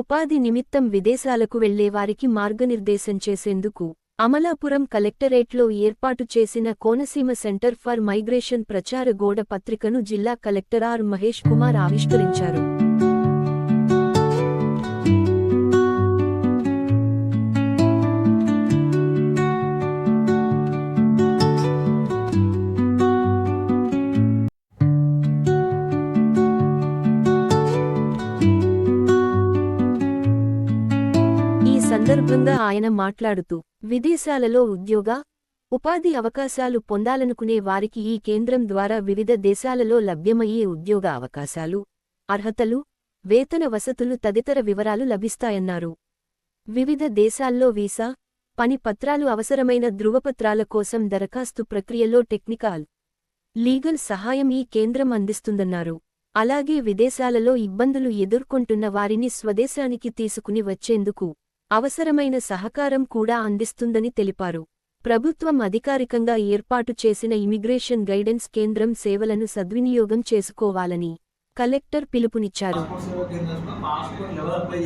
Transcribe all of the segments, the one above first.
ఉపాధి నిమిత్తం విదేశాలకు వెళ్ళేవారికి మార్గనిర్దేశం చేసేందుకు అమలాపురం కలెక్టరేట్లో ఏర్పాటు చేసిన కోనసీమ సెంటర్ ఫర్ మైగ్రేషన్ ప్రచార గోడ పత్రికను జిల్లా కలెక్టర్ ఆర్ మహేష్ కుమార్ ఆవిష్కరించారు. సందర్భంగా ఆయన మాట్లాడుతూ విదేశాలలో ఉద్యోగ ఉపాధి అవకాశాలు పొందాలనుకునే వారికి ఈ కేంద్రం ద్వారా వివిధ దేశాలలో లభ్యమయ్యే ఉద్యోగ అవకాశాలు అర్హతలు వేతన వసతులు తదితర వివరాలు లభిస్తాయన్నారు. వివిధ దేశాల్లో వీసా పని పత్రాలు అవసరమైన ధృవపత్రాల కోసం దరఖాస్తు ప్రక్రియలో టెక్నికల్ లీగల్ సహాయం ఈ కేంద్రం అందిస్తుందన్నారు. అలాగే విదేశాలలో ఇబ్బందులు ఎదుర్కొంటున్న వారిని స్వదేశానికి తీసుకుని వచ్చేందుకు అవసరమైన సహకారం కూడా అందిస్తుందని తెలిపారు. ప్రభుత్వం అధికారికంగా ఏర్పాటు చేసిన ఇమిగ్రేషన్ గైడెన్స్ కేంద్రం సేవలను సద్వినియోగం చేసుకోవాలని కలెక్టర్ పిలుపునిచ్చారు. పాస్పోర్ట్ అప్లై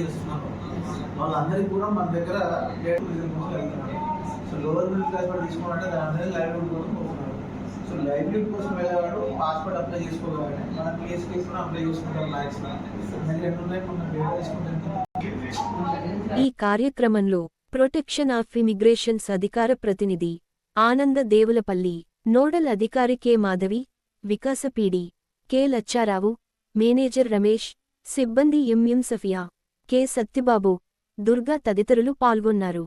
సో లైవ్లీహుడ్ కోసం వెళ్ళేవాడు పాస్పోర్ట్ అప్లై చేసుకోవాలి. మన పిఎస్కి కేసు అప్లై చేసుకుంటాం మ్యాక్సిమం రెండు ఉన్నాయి మన డేటా తీసుకుంటాం ఈ కార్యక్రమంలో ప్రొటెక్షన్ ఆఫ్ ఇమిగ్రేషన్స్ అధికార ప్రతినిధి ఆనంద దేవులపల్లి నోడల్ అధికారి కె. మాధవి వికాసపీడి కె. లచ్చారావు మేనేజర్ రమేష్ సిబ్బంది ఎంఎం సఫియా కె. సత్యబాబు దుర్గా తదితరులు పాల్గొన్నారు.